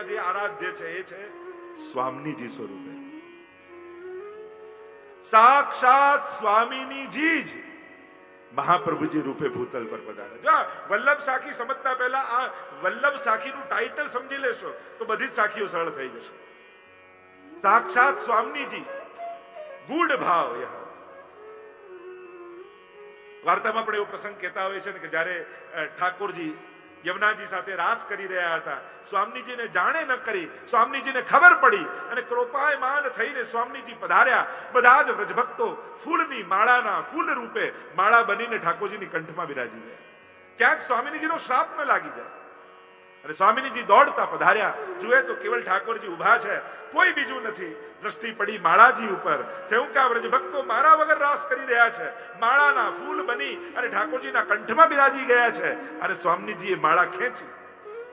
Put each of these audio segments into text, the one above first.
અહીંયા જે આરાધ્ય છે, એ છે સ્વામીજી સ્વરૂપે. સાક્ષાત સ્વામીની જી મહાપ્રભુજી રૂપે ભૂતલ પર પધારે. જો વલ્લભ સાખી સમજતા પહેલા આ વલ્લભ સાખીનું ટાઇટલ સમજી લેશો, તો બધી જ સાખીઓ સરળ થઈ જશે. સાક્ષાત સ્વામીજી, ગુડ ભાવ વાર્તામાં પણ એવો પ્રસંગ કહેતા હોય છે ને કે જ્યારે ઠાકોરજી યમુનાજી સાથે રાસ કરી રહ્યા હતા. સ્વામીજીને જાણે ન કરી, સ્વામીજીને ખબર પડી અને કૃપાયમાન થઈને સ્વામીજી પધાર્યા. બધા જ વ્રજભક્તો ફૂલની માળાના ફૂલ રૂપે માળા બનીને ઠાકોરજીની કંઠમાં બિરાજી ગયા. ક્યાંક સ્વામીજીનો શ્રાપ ન લાગી જાય. અને સ્વામીજી દોડતા પધાર્યા. જુએ તો કેવલ ઠાકોરજી ઊભા છે. કોઈ બીજું નથી. દ્રષ્ટિ પડી માળાજી ઉપર. થયું વ્રજભક્તો મારા વગર રાસ કરી રહ્યા છે. માળાના ફૂલ બની અને ઠાકોરજીના કંઠમાં બિરાજી ગયા છે. અને સ્વામીજીએ માળા ખેંચી.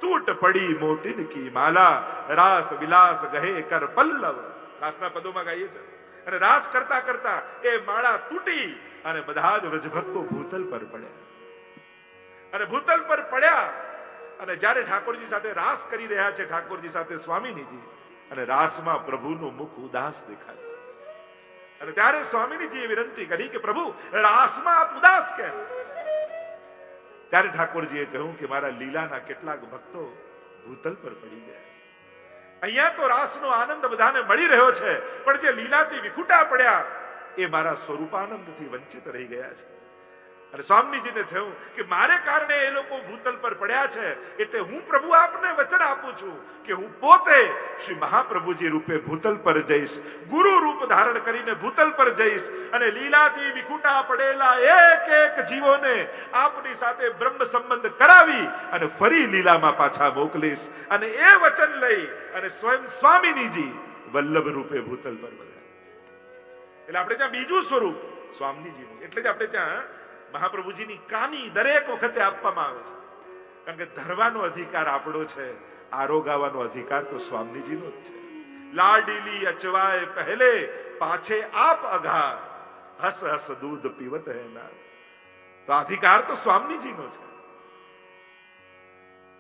તૂટ પડી મોટીન કી માલા. રાસ વિલાસ ગહે કર પલ્લવ. રાસના પદોમાં ગાઈએ છે. અને રાસ કરતા કરતા એ માળા તૂટી અને બધા જ વ્રજભક્તો ભૂતલ પર પડ્યા. અને ભૂતલ પર પડ્યા અને જ્યારે ઠાકોરજી સાથે રાસ કરી રહ્યા છે, ઠાકોરજી સાથે સ્વામીજીજી અને રાસમાં પ્રભુનું મુખ ઉદાસ દેખાય. અને ત્યારે સ્વામીજીએ વિનંતી કરી કે, પ્રભુ, રાસમાં આપ ઉદાસ કેમ? ત્યારે ઠાકોરજીએ કહ્યું કે, મારા લીલાના કેટલાક ભક્તો ભૂતલ પર પડી ગયા છે. અહીંયા તો રાસનો આનંદ બધાને મળી રહ્યો છે, પણ જે લીલાથી વિખુટા પડ્યા, એ મારા સ્વરૂપાનંદથી વંચિત રહી ગયા છે. અને સ્વામીજીને થયું કે મારે કારણે એ લોકો ભૂતલ પર પડ્યા છે, એટલે હું પ્રભુ આપને વચન આપું છું કે હું પોતે શ્રી મહાપ્રભુજી રૂપે ભૂતલ પર જઈશ, ગુરુ રૂપ ધારણ કરીને ભૂતલ પર જઈશ અને લીલાથી વિખૂટા પડેલા એક એક જીવોને આપની સાથે બ્રહ્મ સંબંધ કરાવી અને ફરી લીલામાં પાછા મોકલીશ. અને એ વચન લઈ અને સ્વયં સ્વામીનીજી વલ્લભ રૂપે ભૂતલ પર બધા એટલે આપણે ત્યાં બીજું સ્વરૂપ સ્વામીજીનું, એટલે જ આપણે ત્યાં મહાપ્રભુજીની કાની દરેક વખતે આપવામાં આવે છે. કારણ કે ધરવાનો અધિકાર આપણો છે, આરોગાવાનો અધિકાર તો સ્વામીજીનો જ છે. લાડીલી અચવાય પહેલે, પાછે આપ અઘાર. હસ હસ દૂધ પીવત હે નાથ. તો અધિકાર તો સ્વામીજીનો છે.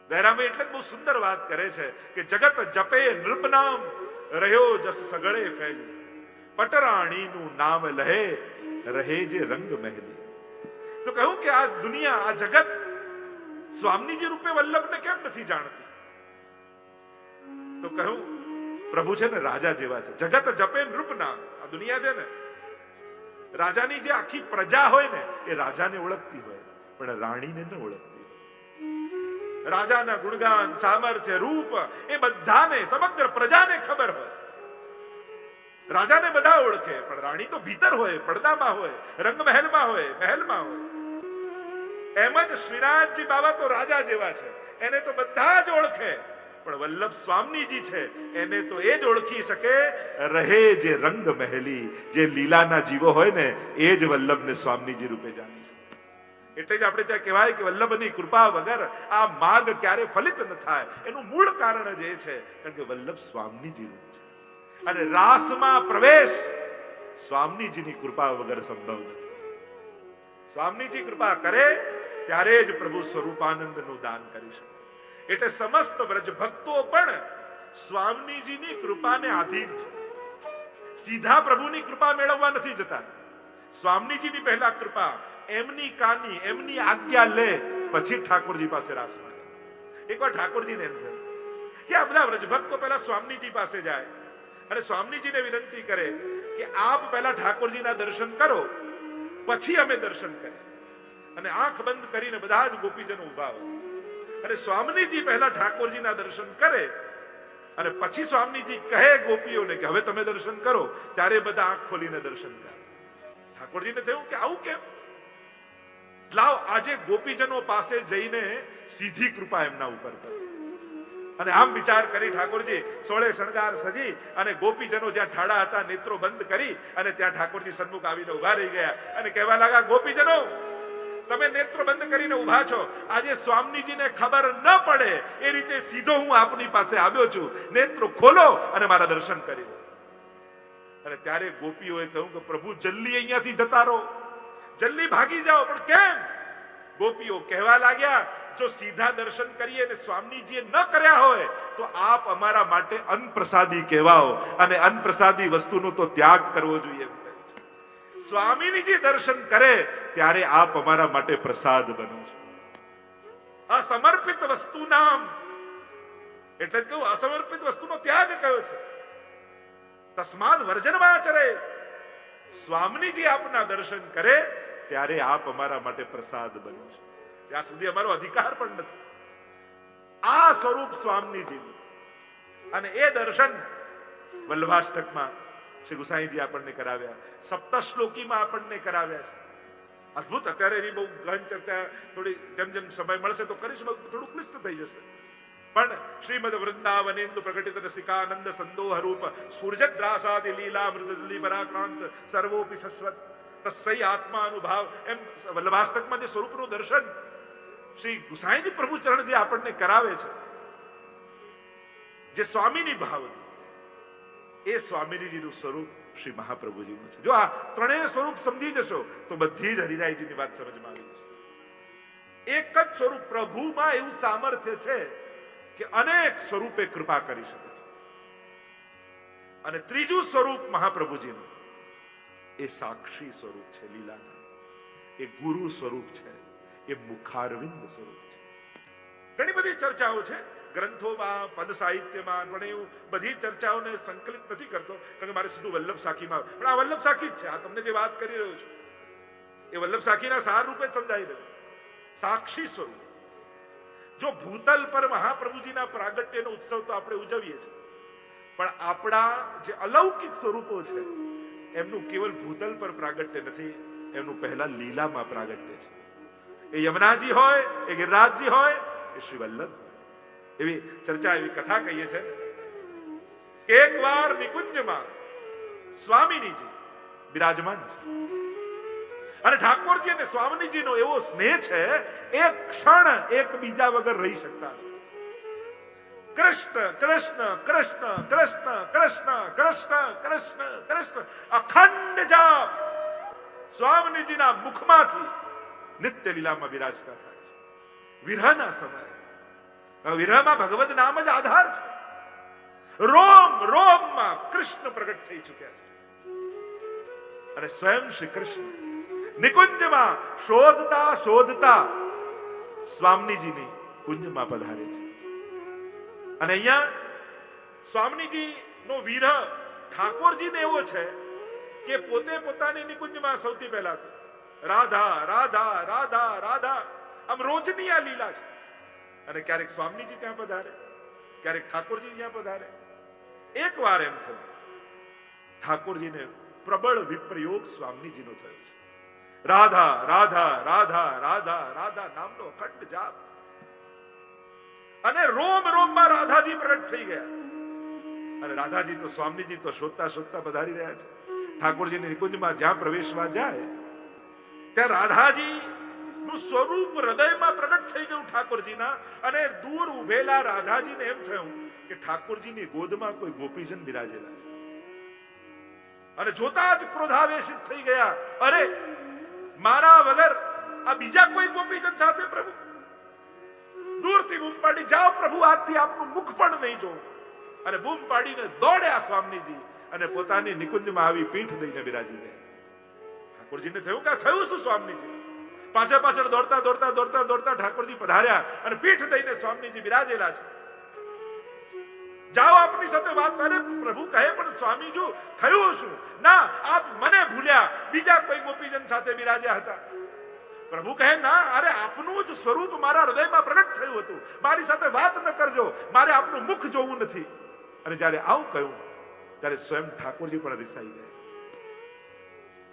દયારામે એટલે બહુ સુંદર વાત કરે છે કે જગત જપે નૃપનામ, રહ્યો જસ સગળે ફેલ પટરાણીનું નામ લહે, રહે જે રંગ મહેલી. તો કહ્યું કે આ દુનિયા, આ જગત સ્વામીજી રૂપે વલ્લભને કેમ નથી જાણતી? તો કહ્યું, પ્રભુ છે ને રાજા જેવા છે. જગત જપે નૃપના આ દુનિયા છે ને. રાજાની જે આખી પ્રજા હોય ને, એ રાજાને ઓળખતી હોય. પણ રાણીને ન ઓળખતી. રાજાના ગુણગાન, સામર્થ્ય, રૂપ, એ બધાને, સમગ્ર પ્રજાને ખબર હોય. રાજાને બધા ઓળખે, પણ રાણી તો ભીતર હોય, પડદામાં હોય, રંગમહેલમાં હોય, મહેલમાં હોય. એમ જ શ્રીનાથજી બાબા તો રાજા જેવા છે. એને તો બધા જ ઓળખે. પણ વલ્લભ સ્વામીજી છે, એને તો એ જ ઓળખી શકે, રહે જે રંગ મહેલી, જે લીલાના જીવો હોય ને, એ જ વલ્લભને સ્વામીજી રૂપે જાણી છે. એટલે જ આપણે ત્યાં કહેવાય કે વલ્લભની કૃપા વગર આ માર્ગ ક્યારે ફલિત ન થાય. એનું મૂળ કારણ જ એ છે, કારણ કે વલ્લભ સ્વામીજી રૂપ છે. અને રાસમાં પ્રવેશ સ્વામીજીની કૃપા વગર સંભવ નથી. સ્વામીજી કૃપા કરે ત્યારે જ પ્રભુ સ્વરૂપાનંદનું દાન કરી શકે. એટલે સમસ્ત વ્રજ ભક્તો પણ સ્વામીજીની કૃપાને આધીન છે. સીધા પ્રભુની કૃપા મેળવવા નથી જતા. સ્વામીજીની પહેલા કૃપા એમની કાની, એમની આજ્ઞા લે, પછી ઠાકોરજી પાસે રાસ માંગે એકવાર ઠાકોરજીને એમ થયું કે આ બધા વ્રજભક્તો પહેલા સ્વામીજી પાસે જાય અને સ્વામીજીને વિનંતી કરે કે આપ પહેલા ઠાકોરજીના દર્શન કરો, પછી અમે દર્શન કરીએ. અને આંખ બંધ કરીને બધા જ ગોપીજનો ઊભા અને સ્વામીજી પહેલા ઠાકોરજીના દર્શન કરે અને પછી સ્વામીજી કહે ગોપીઓને કે હવે તમે દર્શન કરો, ત્યારે બધા આંખ ખોલીને દર્શન કરે. ઠાકોરજીને થયું કે આવું કેમ? લાવ, આજે ગોપીજનો પાસે જઈને સીધી કૃપા એમના ઉપર કરો. અને આમ વિચાર કરી ઠાકોરજી, સોળે શણગાર સજી અને ગોપીજનો જ્યાં ઠાડા હતા, નેત્રો બંધ કરી અને ત્યાં ઠાકોરજી સન્મુખ આવીને ઊભા રહી ગયા અને કહેવા લાગા ગોપીજનો તમે નેત્રો બંધ કરીને ઊભા છો. આજે સ્વામીજીને ખબર ન પડે. એ રીતે સીધો હું આપની પાસે આવ્યો છું. નેત્રો ખોલો અને મારા દર્શન કરી લો. અને ત્યારે ગોપીઓએ કહ્યું કે, પ્રભુ, જલ્દી અહીંયાથી જતા રહો. જલ્દી ભાગી જાઓ. પણ કેમ? ગોપીઓ કહેવા લાગ્યા, જો સીધા દર્શન કરીએ અને સ્વામીજીએ ન કર્યા હોય, તો આપ અમારા માટે અન્નપ્રસાદી કહેવાઓ. અને અન્નપ્રસાદી વસ્તુનો તો ત્યાગ કરવો જોઈએ. સ્વામીજી દર્શન કરે, ત્યારે આપ અમારા માટે પ્રસાદ બનો છો. અસમર્પિત વસ્તુ નામ. એટલે જ કહું, અસમર્પિત વસ્તુનો ત્યાગ કયો છે? તસ્માદ વર્જનવાચરે સ્વામીજી આપના દર્શન કરે, ત્યારે આપ અમારા માટે પ્રસાદ બનો છો. ત્યાં સુધી અમારો અધિકાર પણ નથી. આ સ્વરૂપ સ્વામીજીનું અને એ દર્શન વલ્લભાષ્ટકમાં શ્રી ગુસાઈજી આપણને કરાવ્યા. સપ્તશ્લોકીમાં આપણને કરાવ્યા છે. અદભુત, અત્યારે એની બહુ ગહન ચર્ચા, થોડી જેમ જેમ સમય મળશે તો કરીશું થોડું ક્લિષ્ટ થઈ જશે. પણ શ્રીમદ વૃંદાવનેન્દુ પ્રકટિત રસિકાનંદ સંદોહ રૂપ સૂર્યદ્રાસાદિ લીલા મૃદલી પરાક્રાંત સર્વોપી શશ્વત તસ્સૈ આત્માનુભાવ. એમ વલ્લભાષ્ટકમાં જે સ્વરૂપનું દર્શન શ્રી ગુસાઈજી પ્રભુચરણ જે આપણને કરાવે છે, જે સ્વામીની ભાવના એ સ્વામીજીનું સ્વરૂપ શ્રી મહાપ્રભુજીનું છે. જો આ ત્રણેય સ્વરૂપ સમજી જશો, તો બધી જ હરિરાયજીની વાત સમજમાં આવી જશે. એક જ સ્વરૂપ પ્રભુમાં એવું સામર્થ્ય છે કે અનેક સ્વરૂપે કૃપા કરી શકે છે. અને ત્રીજું સ્વરૂપ મહાપ્રભુજીનું, એ સાક્ષી સ્વરૂપ છે લીલાના એ ગુરુ સ્વરૂપ છે, એ મુખારવિંદ સ્વરૂપ છે. ઘણી બધી ચર્ચાઓ છે. ગ્રંથોમાં પદ સાહિત્યમાં પણ એવું બધી ચર્ચાઓને સંકલિત નથી કરતો, કારણ કે મારે સીધું વલ્લભ સાખીમાં પણ આ વલ્લભ સાખી જ છે. આ તમને જે વાત કરી રહ્યો છું, એ વલ્લભ સાખીના સાર રૂપે સમજાઈ રહ્યું. સાક્ષી સ્વરૂપ. જો ભૂતલ પર મહાપ્રભુજીના પ્રાગટ્યનો ઉત્સવ તો આપણે ઉજવીએ છીએ. પણ આપણા જે અલૌકિક સ્વરૂપો છે, એમનું કેવલ ભૂતલ પર પ્રાગટ્ય નથી, એમનું પહેલા લીલામાં પ્રાગટ્ય છે. એ યમુનાજી હોય, એ ગિરિરાજજી હોય, એ શ્રી વલ્લભ. એવી ચર્ચા, એવી કથા કહીએ છે. એક વાર નિકુંજમાં સ્વામીજીજી બિરાજમાન અને ઠાકોરજી અને સ્વામીજીનો એવો સ્નેહ છે, એક ક્ષણ એકબીજા વગર રહી શકતા કૃષ્ણ કૃષ્ણ કૃષ્ણ કૃષ્ણ કૃષ્ણ કૃષ્ણ કૃષ્ણ કૃષ્ણ, અખંડ જાપ સ્વામીજીના મુખમાંથી નિત્ય લીલામાં વિરાજતા થાય છે. વિરહના સમયે વિરહમાં ભગવત નામ જ આધાર છે. રોમ, રોમમાં કૃષ્ણ પ્રગટ થઈ ચુક્યા છે. અને સ્વયં શ્રી કૃષ્ણ નિકુંજમાં શોધતા શોધતા સ્વામીજીની કુંજમાં પધારે છે. અને અહીંયા સ્વામીજી નો વિરહ ઠાકોરજીને એવો છે કે પોતે પોતાની નિકુંજમાં સૌથી પહેલા રાધા રાધા રાધા રાધા, આમ રોજની આ લીલા છે. અને ક્યારેક સ્વામીજી ત્યાં પધારે, ક્યારેક ઠાકોરજી ત્યાં પધારે. એક વાર એમ થયું, ઠાકોરજીને પ્રબળ વિપ્રયોગ સ્વામીજીનો થયો છે. રાધા રાધા રાધા રાધા રાધા નામનો અખંડ જાપ. અને રોમ, રોમમાં રાધાજી પ્રગટ થઈ ગયા. અને રાધાજી તો સ્વામીજી તો શોધતા શોધતા પધારી રહ્યા છે. ઠાકોરજીની નિકુંજમાં જ્યાં પ્રવેશવા જાય, ત્યાં રાધાજી નું સ્વરૂપ હૃદયમાં પ્રગટ થઈ ગયું ઠાકોરજીના અને દૂર ઉભેલા રાધાજીને એમ થયું કે ઠાકોરજીની ગોદમાં કોઈ ગોપીજન બિરાજેલા છે. અને જોતા જ ક્રોધાવેશિત થઈ ગયા. અરે, મારા વગર આ બીજા કોઈ ગોપીજન સાથે પ્રભુ? દૂરથી બૂમ પાડી જાઓ પ્રભુ, આજથી આપનું મુખ પણ નહીં જોઉં. અને બૂમ પાડીને દોડ્યા સ્વામીજી અને પોતાની નિકુંજમાં આવી પીઠ દઈને બિરાજી ગયા ઠાકોરજીને થયું કે થયું શું સ્વામીજી? પાછળ પાછળ દોડતા દોડતા દોડતા દોડતા ઠાકોરજી પધાર્યા અને પીઠ દઈને સ્વામીજી બિરાજેલા છે. જાઓ આપની સાથે વાત કરે, પ્રભુ કહે, પણ સ્વામીજુ, થયું શું? ના, આપ મને ભૂલ્યા, બીજા કોઈ ગોપીજન સાથે બિરાજ્યા હતા. પ્રભુ કહે, ના, અરે આપનું જ સ્વરૂપ મારા હૃદયમાં પ્રગટ થયું હતું. મારી સાથે વાત ન કરજો. મારે આપનું મુખ જોવું નથી. અને જ્યારે આવું કહ્યું, ત્યારે સ્વયં ઠાકોરજી પણ રિસાઈ ગયા.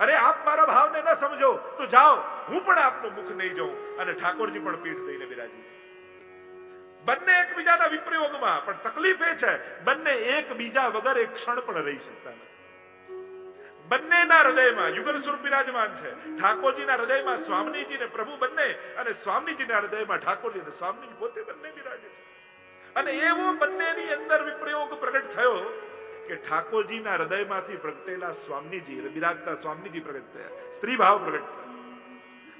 અરે આપ મારા ભાવને ન સમજો. તો જાઓ, હું પણ આપનું મુખ નહીં જોઉં અને ઠાકોરજી પણ પીઠ દઈને બિરાજી. બંને એકબીજાના વિપ્રયોગમાં, પણ તકલીફ એ છે, બંને એકબીજા વગર એક ક્ષણ પણ રહી શકતા નથી. બંનેના હૃદયમાં યુગલ સ્વરૂપ બિરાજમાન છે. ઠાકોરજીના હૃદયમાં સ્વામીજી ને પ્રભુ બંને અને સ્વામીજીના હૃદયમાં ઠાકોરજી અને સ્વામીજી પોતે બંને બિરાજે છે. અને એવો બંનેની અંદર વિપ્રયોગ પ્રગટ થયો કે ઠાકોરજીના હૃદયમાંથી પ્રગટેલા સ્વામીજી બિરાજતા સ્વામીજી પ્રગટ થયા. સ્ત્રી ભાવ પ્રગટ થયા.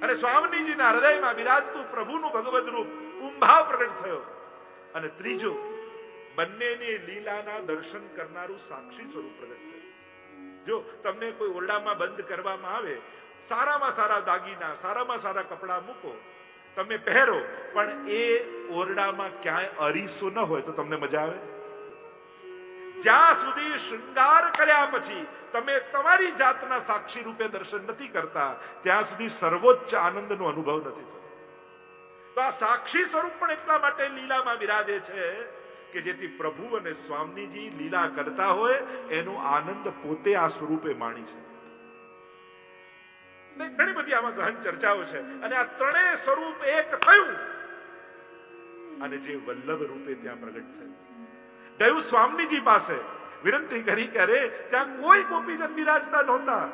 અને સ્વામીજીના હૃદયમાં બિરાજતું પ્રભુનું ભગવદ રૂપ, કુંભાવ પ્રગટ થયો. અને ત્રીજો, બંનેની લીલાના દર્શન કરનારું સાક્ષી સ્વરૂપ પ્રગટ થયું. જો તમને કોઈ ઓરડામાં બંધ કરવામાં આવે, સારામાં સારા દાગીના, સારામાં સારા કપડા મૂકો, તમે પહેરો, પણ એ ઓરડામાં ક્યાંય અરીસો ન હોય તો તમને મજા આવે? જ્યાં સુધી શૃંગાર કર્યા પછી તમે તમારી જાતના સાક્ષી રૂપે દર્શન નથી કરતા, ત્યાં સુધી સર્વોચ્ચ આનંદનો અનુભવ નથી થતો. તો આ સાક્ષી સ્વરૂપ પણ એટલા માટે લીલામાં બિરાજે છે કે જેથી પ્રભુ અને સ્વામીજી લીલા કરતા હોય, એનો આનંદ પોતે આ સ્વરૂપે માણી છે ઘણી બધી આમાં ગહન ચર્ચાઓ છે, અને આ ત્રણેય સ્વરૂપ એક થયું, અને જે વલ્લભ રૂપે ત્યાં પ્રગટ થયું. ગયું સ્વામીજી પાસે. વિનંતી કરી કરે ત્યાં કોઈ ગોપીજન બિરાજતા નહોતા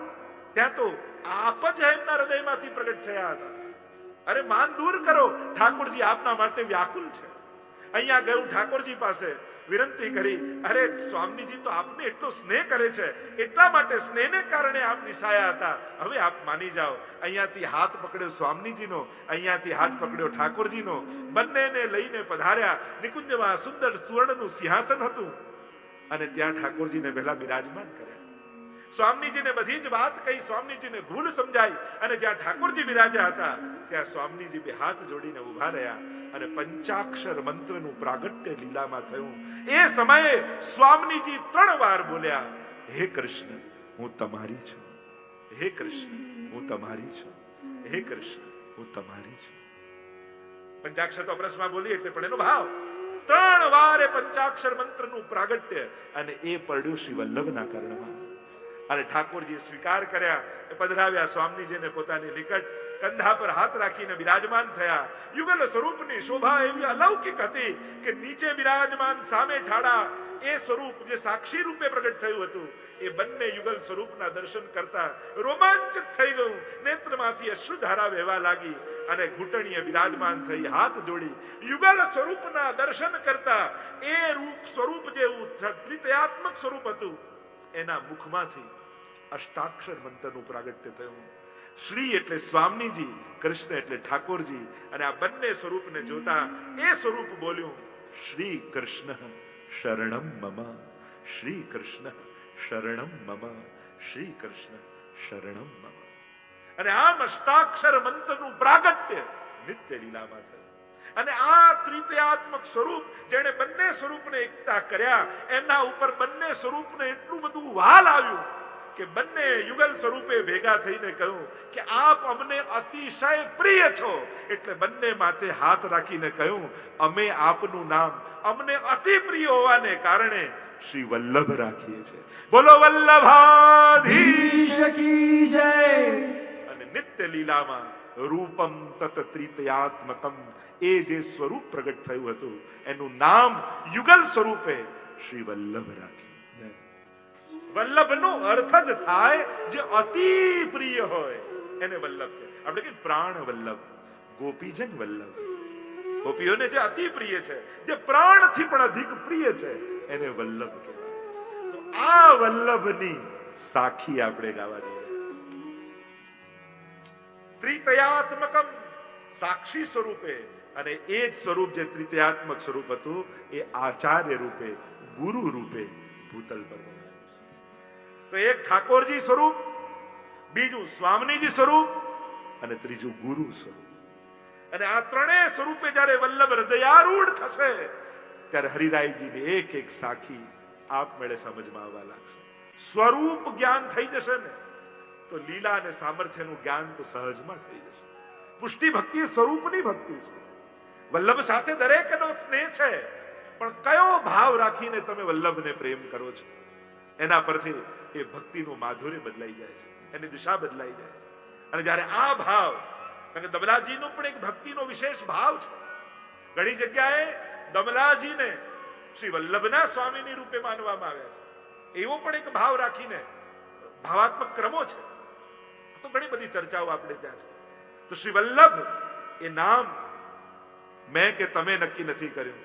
ત્યાં તો આપ જ એમના હૃદયમાંથી પ્રગટ થયા હતા. અરે, માન દૂર કરો. ઠાકોરજી આપના માટે વ્યાકુલ છે. અહીંયા ગયું ઠાકોરજી પાસે. વિનંતી કરી, અરે, સ્વામીજી, તો આપને એટલો સ્નેહ કરે છે. એટલા માટે સ્નેહને કારણે આપ નિસાયા હતા. હવે આપ માની જાઓ, અહીંયાથી હાથ પકડ્યો સ્વામીજીનો, અહીંયાથી હાથ પકડ્યો ઠાકોરજીનો. બંનેને લઈને પધાર્યા. નિકુંજમાં સુંદર સુવર્ણનું સિંહાસન હતું. અને ત્યાં ઠાકોરજીને પહેલા બિરાજમાન કર્યા. સ્વામીજીને બધી જ વાત કહી સ્વામીજીને ભૂલ સમજાઈ અને જ્યાં ઠાકોરજી બિરાજ્યા હતા ત્યાં સ્વામીજી બે હાથ જોડીને ઊભા રહ્યા અને પંચાક્ષર મંત્રનું પ્રાગટ્ય લીલામાં થયું. એ સમયે સ્વામીજી ત્રણ વાર બોલ્યા, હે કૃષ્ણ, હું તમારી છું. હે કૃષ્ણ, હું તમારી છું. હે કૃષ્ણ, હું તમારી છું. પંચાક્ષર તો અપરસમાં બોલી એટલે પણ એનો ભાવ. ત્રણ વાર એ પંચાક્ષર મંત્રનું પ્રાગટ્ય અને એ પડ્યું શ્રી વલ્લભના કર્ણમાં. અને ઠાકોરજીએ સ્વીકાર કર્યા પધરાવ્યા સ્વામીજીને પોતાની નિકટ કંધા પર હાથ રાખીને બિરાજમાન થયા. યુગલ સ્વરૂપની શોભા એવી અલૌકિક હતી કે નીચે બિરાજમાન, સામે ઠાડા, એ સ્વરૂપ જે સાક્ષી રૂપે પ્રગટ થયું હતું, એ બંને યુગલ સ્વરૂપના દર્શન કરતા રોમાંચિત થઈ ગયું. નેત્રમાંથી અશ્રુધારા વહેવા લાગી અને ઘૂંટણીએ બિરાજમાન થઈ હાથ જોડી. યુગલ સ્વરૂપના દર્શન કરતા એ રૂપ સ્વરૂપ જેવું ત્રિતયાત્મક સ્વરૂપ હતું, એના મુખમાંથી અષ્ટાક્ષર મંત્રનું પ્રાગટ્ય થયું. શ્રી એટલે સ્વામીજી, કૃષ્ણ એટલે ઠાકોરજી, અને આ બંને સ્વરૂપને જોતા એ સ્વરૂપ બોલ્યું, શ્રી કૃષ્ણ શરણમ મમ, શ્રી કૃષ્ણ શરણમ મમ, શ્રી કૃષ્ણ શરણમ મમ. અને આ મસ્તાક્ષર મંત્રનું પ્રાગટ્ય નિત્ય લીલામાં થયું. અને આ ત્રિતયાત્મક સ્વરૂપ જેણે બંને સ્વરૂપને એકતા કર્યા, એના ઉપર બંને સ્વરૂપને એટલું બધું વાલ આવ્યું કે બંને યુગલ સ્વરૂપે ભેગા થઈને કહ્યું કે આપ અમને અતિશય પ્રિય છો. એટલે બંને માથે હાથ રાખીને કહ્યું, અમે આપનું નામ અમને અતિ પ્રિય હોવાને કારણે શ્રી વલ્લભ રાખીએ છીએ. બોલો વલ્લભાધીશ જય. અને નિત્ય લીલામાં રૂપમ તત ત્રિતયાત્મકમ, એ જે સ્વરૂપ પ્રગટ થયું હતું, એનું નામ યુગલ સ્વરૂપે શ્રી વલ્લભ રાખ્યું વલ્લભનો અર્થ જ થાય જે અતિ પ્રિય હોય. એને વલ્લભ કે આપણે કે પ્રાણ વલ્લભ, ગોપીજન વલ્લભ. ગોપીઓને જે અતિ પ્રિય છે, જે પ્રાણથી પણ અધિક પ્રિય છે, એને વલ્લભ કહેવાય. તો આ વલ્લભની સાખી આપણે ગાવા જોઈએ. ત્રિતયાત્મકમ સાક્ષી સ્વરૂપે અને એ જ સ્વરૂપ જે ત્રિતયાત્મક સ્વરૂપ હતું, એ આચાર્ય રૂપે, ગુરુ રૂપે ભૂતલ પર છે. તો એક ઠાકોરજી સ્વરૂપ, બીજું સ્વામીજી સ્વરૂપ, અને ત્રીજું ગુરુ સ્વરૂપ. અને આ ત્રણેય સ્વરૂપે જ્યારે વલ્લભ હૃદયારૂઢ થશે, ત્યારે હરિરાયજીને એક એક સાખી આપમેળે સમજમાં આવવા લાગશે. સ્વરૂપ જ્ઞાન થઈ જશે ને, તો લીલા અને સામર્થ્યનું જ્ઞાન તો સહજમાં થઈ જશે. પુષ્ટિ ભક્તિ સ્વરૂપની ભક્તિ છે. વલ્લભ સાથે દરેકનો સ્નેહ છે, પણ કયો ભાવ રાખીને તમે વલ્લભને પ્રેમ કરો છો? એના પરથી એ ભક્તિનું માધુર્ય બદલાઈ જાય છે, એની દિશા બદલાઈ જાય છે. અને જ્યારે આ ભાવ, કારણ કે દમલાજીનો પણ એક ભક્તિનો વિશેષ ભાવ છે. ઘણી જગ્યાએ દમલાજીને શ્રી વલ્લભના સ્વામીની રૂપે માનવામાં આવ્યા છે. એવો પણ એક ભાવ રાખીને, ભાવાત્મક ક્રમો છે. તો ઘણી બધી ચર્ચાઓ આપણે ત્યાં છે. તો શ્રી વલ્લભ એ નામ મેં કે તમે નક્કી નથી કર્યું.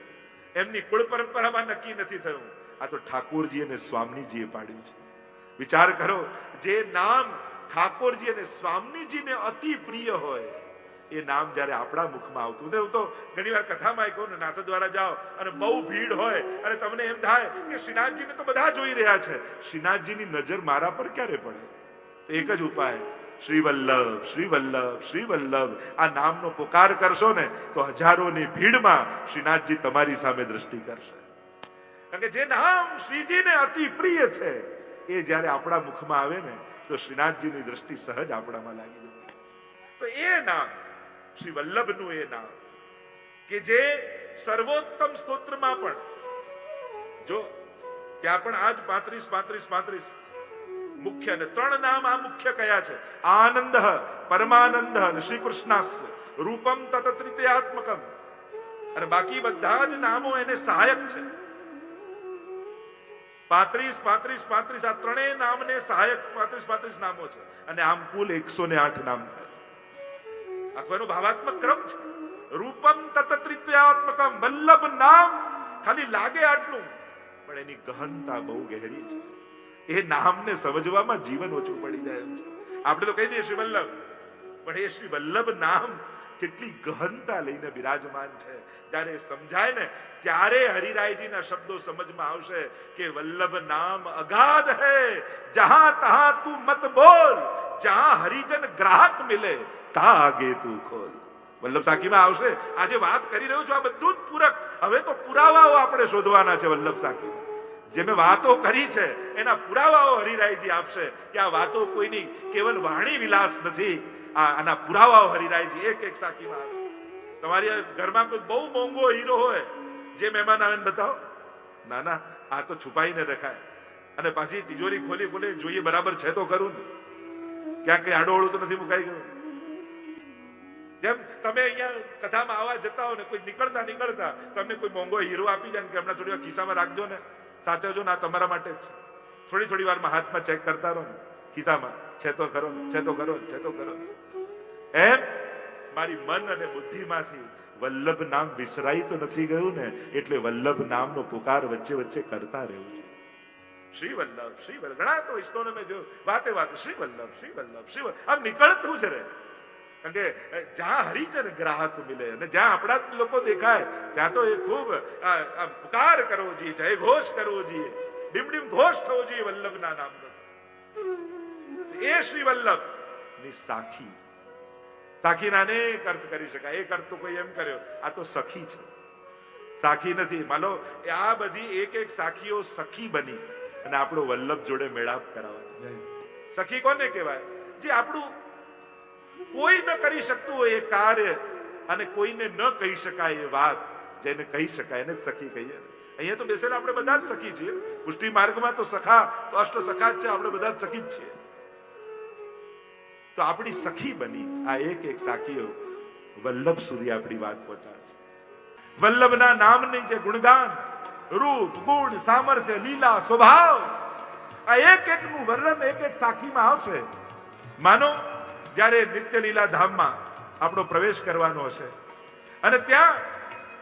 એમની કુળ પરંપરામાં નક્કી નથી થયું. આ તો ઠાકોરજી અને સ્વામીજીએ પાડ્યું છે. વિચાર કરો, જે નામ ઠાકોરજી અને સ્વામીજીને અતિ પ્રિય હોય, એ નામ જ્યારે આપણા મુખમાં આવતું હું તો ઘણી વાર કથામાં કહું ને, નાથ દ્વારા જાઓ અને બહુ ભીડ હોય, અને તમને એમ થાય કે શ્રીનાથજીને તો બધા જોઈ રહ્યા છે. શ્રીનાથજીની નજર મારા પર ક્યારે પડે? એક જ ઉપાય શ્રી વલ્લભ શ્રી વલ્લભ શ્રી વલ્લભ આ નામનો પુકાર કરશો ને, તો હજારોની ભીડમાં શ્રીનાથજી તમારી સામે દ્રષ્ટિ કરશે. કારણ કે જે નામ શ્રીજીને અતિ પ્રિય છે એ જ્યારે આપણા મુખમાં આવે ને, તો શ્રીનાથજીની દ્રષ્ટિ સહજ આપણામાં લાગી જાય તો એ નામ, શ્રી વલ્લભનું એ નામ, કે જે સર્વોત્તમ સ્તોત્રમાં પણ, જો ત્યાં પણ આજ પાંત્રીસ પાંત્રીસ પાંત્રીસ મુખ્ય ને ત્રણ નામ આ મુખ્ય કયા છે? આનંદ, પરમાનંદ શ્રી કૃષ્ણાસ રૂપમ તત આત્મકમ અને બાકી બધા જ નામો એને સહાયક છે. પાંત્રીસ પાંત્રીસ પાંત્રીસ, આ ત્રણેય નામને સહાયક પાંત્રીસ પાંત્રીસ નામો છે. અને આમ કુલ એકસો ને આઠ નામ થાય આખો એનો ભાવાત્મક ક્રમ છે. રૂપમ તત વલ્લભ નામ. ખાલી લાગે આટલું. પણ એની ગહનતા બહુ ગહેરી છે. એ નામને સમજવામાં જીવન ઓછું પડી જાય છે. આપણે તો કહી દઈએ શ્રી વલ્લભ. પણ એ શ્રી વલ્લભ નામ કેટલી ગહનતા લઈને બિરાજમાન છે. જ્યારે સમજાય ને, ત્યારે હરિરાયજીના શબ્દો સમજમાં આવશે કે વલ્લભ નામ અગાધ હૈ, જહા તહા તું મત બોલ, જ્યાં હરિજન ગ્રાહક મિલે તા આગે તું ખોલ. વલ્લભ સાખીમાં આવશે, આજે વાત કરી રહ્યો છું આ બધું જ પૂરક. હવે તો પુરાવાઓ આપણે શોધવાના છે વલ્લભ સાખીમાં જે મેં વાતો કરી છે, એના પુરાવાઓ હરિરાયજી આપશે કે આ વાતો કોઈની કેવલ વાણી વિલાસ નથી આના પુરાવાઓ હરિરાયજી એક એક સાખીમાં આવે. તમારી ઘરમાં કોઈ બહુ મોંઘો હીરો હોય, જે મહેમાન આવે ને બતાવો. ના ના, આ તો છુપાઈને રખાય. અને પાછી તિજોરી ખોલી ખોલી જોઈએ, બરાબર છે તો ખરું ને. ક્યાંક કઈ આડોળું તો નથી મુકાઈ ગયું? જેમ તમે અહીંયા કથામાં આવવા જતા હો ને, કોઈ નીકળતા નીકળતા, તમને કોઈ મોંઘો હીરો આપી જાય ને કે હમણાં થોડી વાર ખિસ્સામાં રાખજો ને. સાચવજો ને, આ તમારા માટે જ થોડી થોડી વારમાં હાથમાં ચેક કરતા રહો ને, ખિસ્સામાં. છે તો ખરો છે તો ખરો છે તો ખરો. એમ? મારી મન અને બુદ્ધિમાંથી વલ્લભ નામ વિસરાઈ તો નથી ગયું ને, એટલે વલ્લભ નામનો પુકાર વચ્ચે વચ્ચે કરતા રહેવું છે. શ્રી વલ્લભ શ્રી વલ્લભ ઘણા તો વૈષ્ણવને મેં જોયું. વાતે વાત, શ્રી વલ્લભ શ્રી વલ્લભ, શ્રી આમ નીકળતું છે રે કારણ કે જ્યાં હરિચર ગ્રાહક મિલે અને જ્યાં આપણા જ લોકો દેખાય, ત્યાં તો એ ખૂબ પુકાર કરવો જોઈએ જય ઘોષ કરવો જોઈએ ડીમ ડીમ ઘોષ થવો જોઈએ વલ્લભના નામનો. એ શ્રી વલ્લભ. ની સાખી સાખીના અનેક અર્થ કરી શકાય. એક અર્થ તો કોઈ એમ કર્યો. આ તો સખી છે. સાખી નથી. માનો આ બધી એક એક સાખીઓ સખી બની અને આપણો વલ્લભ જોડે મેળાપ કરાવે સખી કોને કહેવાય? જે આપણું કોઈ ન કરી શકતું હોય એ કાર્ય અને કોઈને ન કહી શકાય એ વાત જેને કહી શકાય એને સખી કહીએ. અહીંયા તો બેસેલા આપણે બધા જ સખી છીએ. પુષ્ટિ માર્ગમાં તો સખા તો અષ્ટ સખા જ છે. આપણે બધા જ સખી જ છીએ. તો આપણી સખી બની. આ એક એક સાખીઓ વલ્લભ સુધી આપણી વાત પહોંચાડશે વલ્લભના નામની જે ગુણગાન, રૂપ, ગુણ, સામર્થ્ય, લીલા સ્વભાવ, આ એક એક નું વર્ણન એક એક સાખીમાં આવશે. માનો, જ્યારે નિત્ય લીલા ધામમાં આપણો પ્રવેશ કરવાનો હશે, અને ત્યાં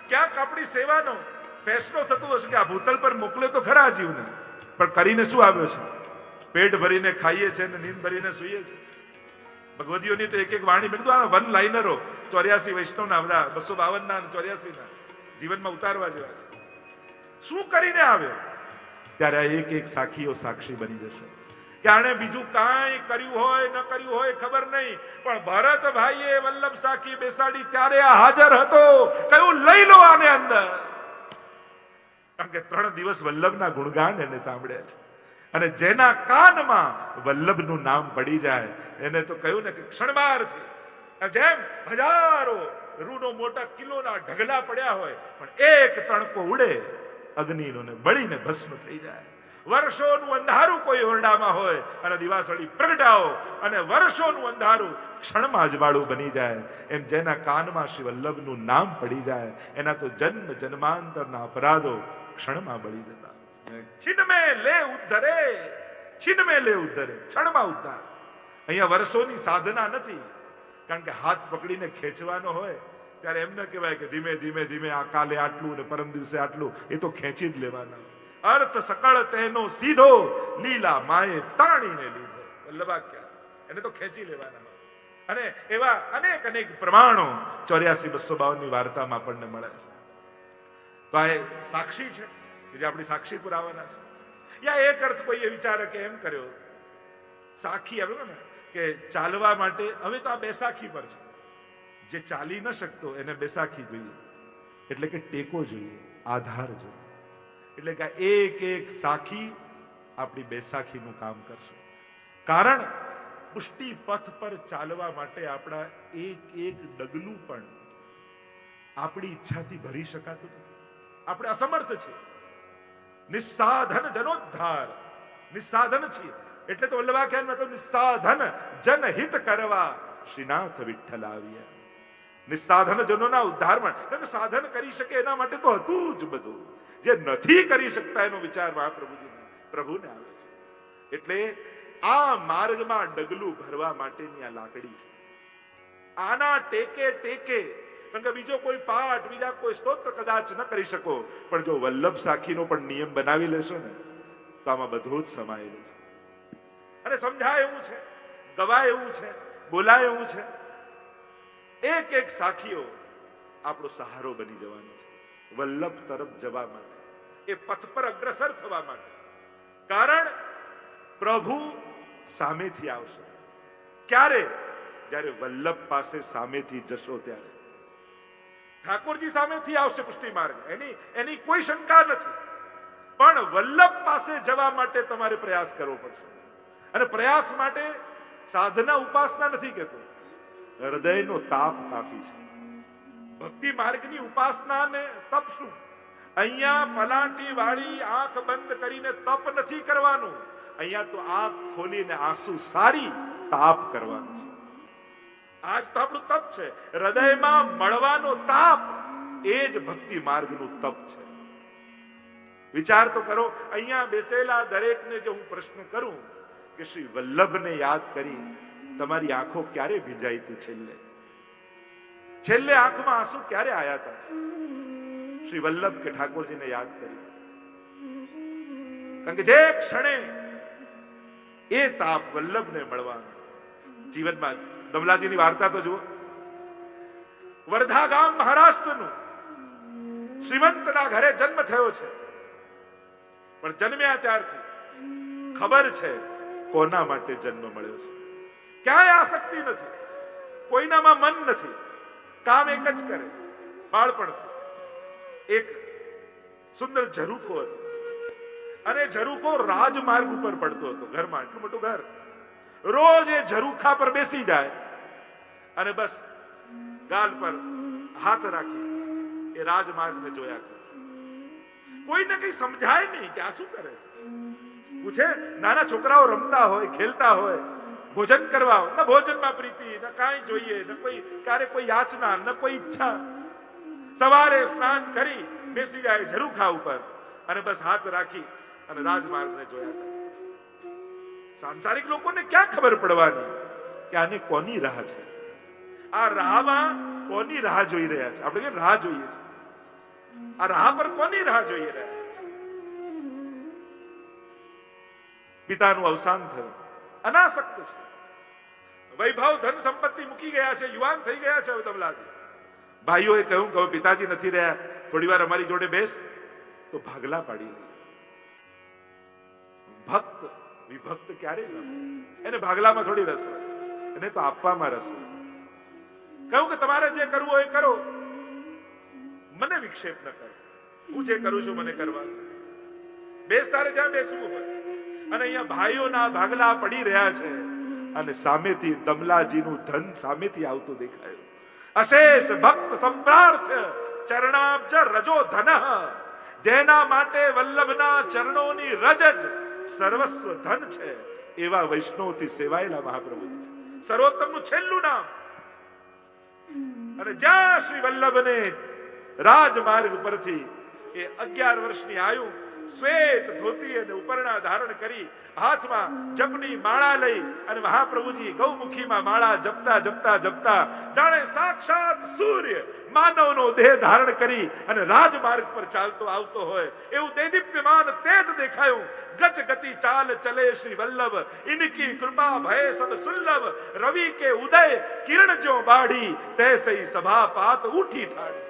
ક્યાંક આપણી સેવાનો ફેસલો થતો હશે કે આ ભૂતલ પર મોકલે તો ખરા જીવને. પણ કરીને શું આવ્યો છે? પેટ ભરીને ખાઈએ છે અને નીંદ ભરીને સૂઈએ છે? ભગવતીઓની તો એક એક વાણી મેં કીધું વન લાઇનરો ચોર્યાસી વૈષ્ણવના હમણાં બસો બાવન ના ચોર્યાસી ના જીવનમાં ઉતારવા જેવા છે. શું કરીને આવ્યો ત્યારે એક એક સાખીઓ સાક્ષી બની જશે. કે આણે બીજું કાંઈ કર્યું હોય, ન કર્યું હોય, ખબર નહીં. પણ ભરત ભાઈએ વલ્લભ સાખી બેસાડી ત્યારે આ હાજર હતો. કયું લઈ લો આને અંદર. કારણ કે ત્રણ દિવસ વલ્લભના ગુણગાન એને સાંભળ્યા છે. અને જેના કાનમાં વલ્લભનું નામ પડી જાય, એને તો કહ્યું ને કે ક્ષણવારથી. જેમ હજારો રૂનો મોટા કિલોના ઢગલા પડ્યા હોય, પણ એક તણકો ઉડે અગ્નિનો ને બળીને ભસ્મ થઈ જાય. વર્ષોનું અંધારું કોઈ ઓરડામાં હોય, અને દિવાસળી પ્રગટાવો, અને વર્ષોનું અંધારું ક્ષણમાં અજવાળું બની જાય. એમ જેના કાનમાં શ્રી વલ્લભનું નામ પડી જાય, એના તો જન્મ જન્માંતરના અપરાધો ક્ષણમાં બળી જતા. છીન લે ઉદ્ધરે છીન લે ઉદ્ધરે, ક્ષણમાં ઉદ્ધાર. અહીંયા વર્ષોની સાધના નથી. કારણ કે હાથ પકડીને ખેંચવાનો હોય, ત્યારે એમ કહેવાય કે ધીમે ધીમે ધીમે આ કાલે આટલું ને પરમ દિવસે આટલું, એ તો ખેંચી જ લેવાના. અર્થ સકળ તેનો સીધો, લીલા માએ તાણીને લીધો. વલ્લભાખ્યા, એને તો ખેંચી લેવાના. અને એવા અનેક અનેક પ્રમાણો ચોર્યાસી, બસો બાવનની વાર્તામાં આપણને મળે છે. તો આ સાક્ષી છે. જે આપણી સાક્ષી પુરાવાના છે. યા એક અર્થ કોઈએ વિચારે કે એમ કર્યો. સાખી આવ્યો ને, કે ચાલવા માટે હવે તો આ બેસાખી પર છે. જે ચાલી ન શકતો એને બેસાખી જોઈએ. એટલે કે ટેકો જોઈએ, આધાર જોઈએ. એટલે કે એક એક સાખી આપણી બેસાખીનું કામ કરશે. કારણ પુષ્ટિ પથ પર ચાલવા માટે આપણા એક એક ડગલું પણ આપણી ઈચ્છાથી ભરી શકાતું નથી. આપણે અસમર્થ છીએ. નિસ્સાધન જનોદ્ધાર. નિસ્સાધન છીએ. એટલે તો વલ્લભાખ્યાનમાં મતલબ નિસ્સાધન જનહિત કરવા. શ્રીનાથ વિઠ્ઠલ આવ્યા નિસ્સાધન જનોના ઉદ્ધાર પણ કારણ સાધન કરી શકે એના માટે તો હતું જ બધું. જે નથી કરી શકતા એનો વિચાર મહાપ્રભુજી પ્રભુને આવે છે. એટલે આ માર્ગમાં ડગલું ભરવા માટેની આ લાકડી છે. આના ટેકે ટેકે કારણ કે બીજો કોઈ પાઠ, બીજા કોઈ સ્તોત્ર કદાચ ન કરી શકો, પણ જો વલ્લભ સાખીનો પણ નિયમ બનાવી લેશો ને, તો આમાં બધું જ સમાયેલું છે. અને સમજાય એવું છે, ગવાય એવું છે, બોલાય એવું છે. એક એક સાખીઓ આપણો સહારો બની જવાનો છે. વલ્લભ તરફ જવા માટે, એ પથ પર અગ્રસર થવા માટે. કારણ પ્રભુ સામેથી આવશે. ક્યારે? જ્યારે વલ્લભ પાસે સામેથી જશો ત્યારે. ઠાકોરજી સામેથી આવશે પુષ્ટિ માર્ગ. એની એની કોઈ શંકા નથી. પણ વલ્લભ પાસે જવા માટે તમારે પ્રયાસ કરવો પડશે. અને પ્રયાસ માટે સાધના ઉપાસના નથી કહેતો. હૃદયનો તાપ કાપી છે. ભક્તિ માર્ગની ઉપાસના ને તપ શું? અહીંયા પલાટી વાળી આંખ બંધ કરીને તપ નથી કરવાનું. અહીંયા તો આંખ ખોલીને આંસુ સારી તાપ કરવાનું છે. આજ તો આપણું તપ છે. હૃદયમાં મળવાનો તાપ એ જ ભક્તિ માર્ગનું તપ છે. વિચાર તો કરો, અહીંયા બેસેલા દરેકને જો હું પ્રશ્ન કરું કે શ્રી વલ્લભને યાદ કરી તમારી આંખો ક્યારે ભીંજાઈ હતી છેલ્લે? છેલ્લે આંખમાં આંસુ ક્યારે આયા હતા? શ્રી વલ્લભ કે ઠાકોરજીને યાદ કરી. કારણ કે જે ક્ષણે એ તાપ વલ્લભને મળવાનો, જીવનમાં દમલાજીની વાર્તા તો જુઓ. વર્ધા ગામ મહારાષ્ટ્રનું શ્રીમંતના ઘરે જન્મ થયો છે. પણ જન્મ્યા ત્યારથી ખબર છે કોના માટે જન્મ મળ્યો છે. ક્યાંય આસક્તિ નથી. કોઈનામાં મન નથી. કામ એક જ કરે. બાળપણથી એક સુંદર ઝરૂખો હતો. અને ઝરૂખો રાજમાર્ગ ઉપર પડતો હતો. ઘરમાં એટલું મોટું ઘર. રોજ એ ઝરૂખા પર બેસી જાય. અને બસ ગાલ પર હાથ રાખી એ રાજમાર્ગને જોયા કરે. કોઈને કઈ સમજાય નહીં કે આ શું કરે પૂછે, નાના છોકરાઓ રમતા હોય, ખેલતા હોય, ભોજન કરવા ન ભોજનમાં પ્રીતિ, ન કાંઈ જોઈએ, ન કોઈ, ક્યારે કોઈ યાચના, ન કોઈ ઈચ્છા. સવારે સ્નાન કરી બેસી જાય ઝરૂખા ઉપર અને બસ હાથ રાખી અને રાજમાર્ગને જોયા કરે. સાંસારિક લોકોને ક્યાં ખબર પડવાની કે આને કોની રાહ છે? આ રાહમાં કોની રાહ જોઈ રહ્યા છે? આપણે કે રાહ જોઈએ છે. આ રાહ પર કોની રાહ જોઈ રહ્યા છે? પિતાનું અવસાન થયું. અનાસક્ત છે. વૈભવ ધન સંપત્તિ મૂકી ગયા છે, યુવાન થઈ ગયા છે હવે તબલાજી. ભાઈઓએ કહ્યું કે પિતાજી નથી રહ્યા, થોડી વાર અમારી જોડે બેસ. તો ભાગલા પાડી ભક્ત, વિભક્ત ક્યારે એને ભાગલામાં થોડી રસ હોય. એને તો આપવામાં રસ હોય. કહ્યું કે તમારે જે કરવું હોય કરો. મને વિક્ષેપ ન કરો. હું જે કરું છું મને કરવા. બેસ તારે જ્યાં બેસવું હોય. અને અહીંયા ભાઈઓના ભાગલા પડી રહ્યા છે. અને સામેથી દમલાજીનું ધન સામેથી આવતું દેખાયું. અશેષ ભક્ત સંપ્રાર્થ ચરણાબ્જ રજો ધન. જેના માટે વલ્લભના ચરણોની રજ જ સર્વસ્વ ધન છે. એવા વૈષ્ણવથી સેવાયેલા મહાપ્રભુ સર્વોત્તમનું છેલ્લું નામ અને જ્યાં શ્રી વલ્લભને રાજમાર્ગ પરથી એ અગિયાર વર્ષની આયુ શ્વેત ધોતી અને ઉપરણા ધારણ કરી હાથમાં જપની માળા લઈ અને મહાપ્રભુજી ગૌમુખીમાં માળા જપતા જપતા જપતા જાણે સાક્ષાત સૂર્ય માનવનો દેહ ધારણ કરી અને રાજમાર્ગ પર ચાલતો આવતો હોય, એવું દૈદીપ્યમાન તે જ દેખાયું. ગચ ગતિ ચાલ ચલે શ્રી વલ્લભ, ઇનકી કૃપા ભય સબ સુલ્લભ, રવિ કે ઉદય, કિરણ જો બાઢી, તૈસઈ સભા પાત ઉઠી ઠાડી.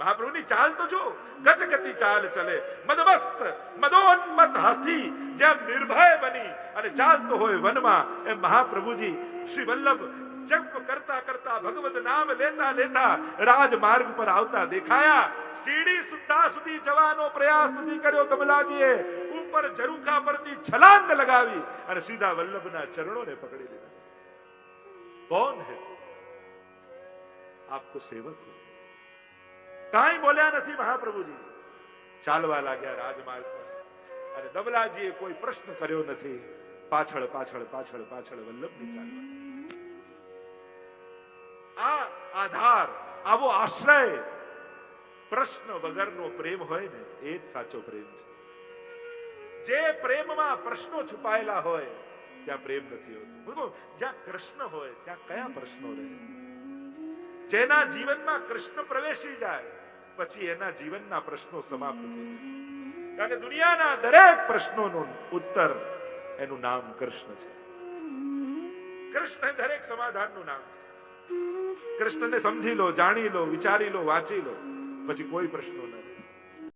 મહાપ્રભુની ચાલ તો જો ગચ ગતિ ચાલ ચલે, મદમસ્ત, મદોન્મત હાથી જેમ નિર્ભય બની અને ચાલતો હોય વનમાં, એમ મહાપ્રભુજી શ્રી વલ્લભ જપ કરતા કરતા ભગવત નામ લેતા લેતા રાજમાર્ગ પર આવતા દેખાયા સીડી સુદ્ધા સુધી જવાનો પ્રયાસ નથી કર્યો કમલાજીએ ઉપર ઝરૂખા પરથી છલાંગ લગાવી અને સીધા વલ્લભના ચરણોને પકડી લીધા કોણ હે આપકો સેવક હો કાંઈ બોલ્યા નથી મહાપ્રભુજી ચાલવા લાગ્યા રાજમાર્ગ પર અને દબલાજીએ કોઈ પ્રશ્ન કર્યો નથી પાછળ પાછળ પાછળ પાછળ વલ્લભની ચાલવા આધાર, આવો આશ્રય. પ્રશ્ન વગરનો પ્રેમ હોય ને, એ જ સાચો પ્રેમ છે. જે પ્રેમમાં પ્રશ્નો છુપાયેલા હોય, ત્યાં પ્રેમ નથી હોતો. જ્યાં કૃષ્ણ હોય, ત્યાં કયા પ્રશ્નો રહે? જેના જીવનમાં કૃષ્ણ પ્રવેશી જાય, પછી એના જીવનના પ્રશ્નો સમાપ્ત થઈ કારણ કે દુનિયાના દરેક પ્રશ્નોનો ઉત્તર એનું નામ કૃષ્ણ છે. કૃષ્ણ દરેક સમાધાનનું નામ છે. કૃષ્ણને સમજી લો જાણી લો વિચારી લો વાંચી લો. પછી કોઈ પ્રશ્નો ન રહે